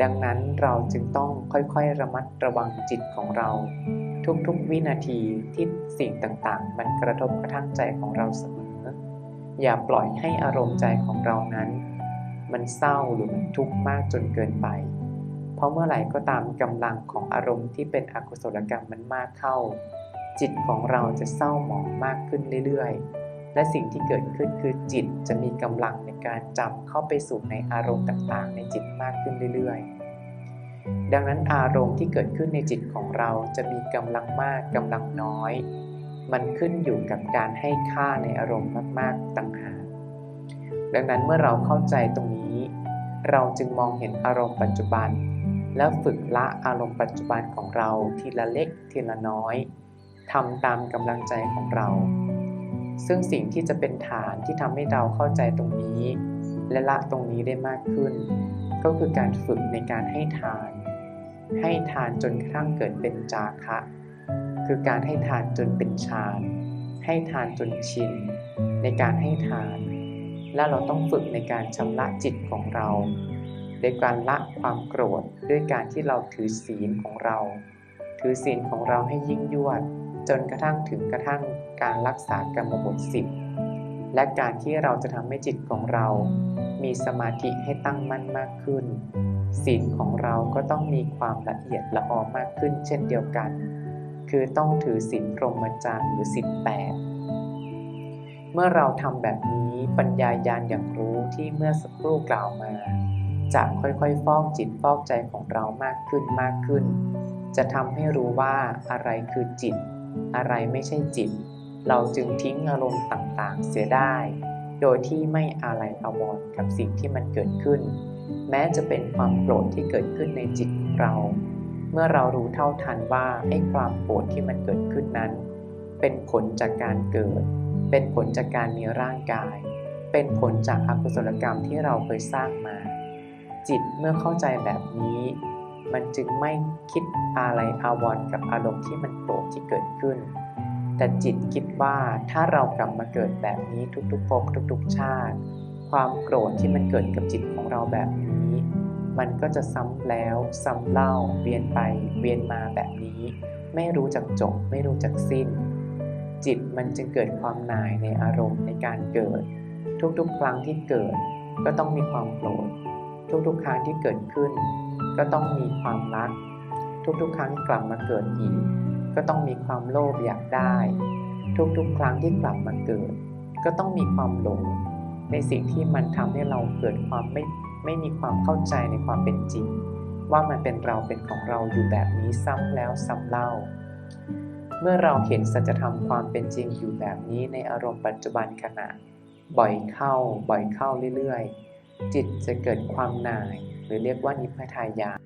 ดังนั้นเราจึงต้องค่อยๆ ระมัดระวังจิตของเรา ทุกๆ วินาทีที่สิ่งต่างๆ มันกระทบกระทั่งใจของเราเสมอ อย่าปล่อยให้อารมณ์ใจของเรานั้น มันเศร้าหรือมันทุกข์มากจนเกินไป เพราะเมื่อไหร่ก็ตามกำลังของอารมณ์ที่เป็นอกุศลกรรมมันมากเข้า จิตของเราจะเศร้าหมองมากขึ้นเรื่อยๆ และสิ่งที่เกิดขึ้นคือจิตจะมีกำลังในการจำเข้าไปสู่ในอารมณ์ต่างๆ ในจิตมากขึ้นเรื่อยๆ ดังนั้นอารมณ์ที่เกิดขึ้นในจิตของเราจะมีกำลังมากกำลังน้อย มันขึ้นอยู่กับการให้ค่าในอารมณ์มากๆต่างหากดังนั้นเมื่อเราเข้าใจตรงนี้ เราจึงมองเห็นอารมณ์ปัจจุบัน และฝึกละอารมณ์ปัจจุบันของเราทีละเล็กทีละน้อยทำตามกำลังใจของเรา ซึ่งสิ่งที่จะเป็นฐานที่ทำให้เราเข้าใจตรงนี้ และละตรงนี้ได้มากขึ้น ก็คือการฝึกในการให้ทาน ให้ทานจนกระทั่งเกิดเป็นจาคะ คือการให้ทานจนเป็นฌานให้ทานจนชินในการให้ทาน และเราต้องฝึกในการชำระจิตของเราโดยการละความโกรธด้วยการที่เราถือศีลของเรา ถือศีลของเราให้ยิ่งยวด จนกระทั่งถึงกระทั่ง การรักษากรรมบทสิบและการที่เราจะทำให้จิตของเรา มีสมาธิให้ตั้งมั่นมากขึ้นศีลของเราก็ต้องมีความละเอียดละออมากขึ้น เช่นเดียวกัน คือต้องถือศีลพรหมจรรย์หรือศีลแปดเมื่อเราทำแบบนี้ปัญญายาณอย่างรู้ที่เมื่อสักครู่กล่าวมา จะค่อยๆ ฟอกจิตฟอกใจของเรามากขึ้นมากขึ้น จะทำให้รู้ว่าอะไรคือจิต อะไรไม่ใช่จิต เราจึงทิ้งอารมณ์ต่างๆ เสียได้ โดยที่ไม่อะไรอาวรกับสิ่งที่มันเกิดขึ้น แม้จะเป็นความโกรธที่เกิดขึ้นในจิตของเรา เมื่อเรารู้เท่าทันว่าไอ้ความโกรธที่มันเกิดขึ้นนั้น เป็นผลจากการเกิด เป็นผลจากการมีร่างกาย เป็นผลจากอกุศลกรรมที่เราเคยสร้างมา จิตเมื่อเข้าใจแบบนี้ มันจึงไม่คิดอะไรอาวรกับอารมณ์ที่มันโกรธที่เกิดขึ้น แต่จิตคิดว่าถ้าเรากลับมาเกิดแบบนี้ทุกๆภพทุกๆชาติ ความโกรธที่มันเกิดกับจิตของเราแบบนี้ มันก็จะซ้ำแล้วซ้ำเล่าเวียนไปเวียนมาแบบนี้ ไม่รู้จักจบไม่รู้จักสิ้น จิตมันจึงเกิดความหน่ายในอารมณ์ในการเกิด ทุกๆ ครั้งที่เกิด ก็ต้องมีความโกรธทุกๆ ครั้งที่เกิดขึ้น ก็ต้องมีความรัก ทุกๆ ครั้งกลับมาเกิดอีก ก็ต้องมีความโลภอยากได้ ทุกๆ ครั้งที่กลับมาเกิด ก็ต้องมีความหลง ในสิ่งที่มันทำให้เราเกิดความไม่ไม่มีความเข้าใจในความเป็นจริง ว่ามันเป็นเราเป็นของเราอยู่แบบนี้ซ้ำแล้วซ้ำเล่า เมื่อเราเห็นสัจธรรมความเป็นจริงอยู่แบบนี้ในอารมณ์ปัจจุบันขณะ บ่อยเข้าบ่อยเข้าเรื่อยๆ จิตจะเกิดความหน่าย หรือเรียกว่านิพพทายาน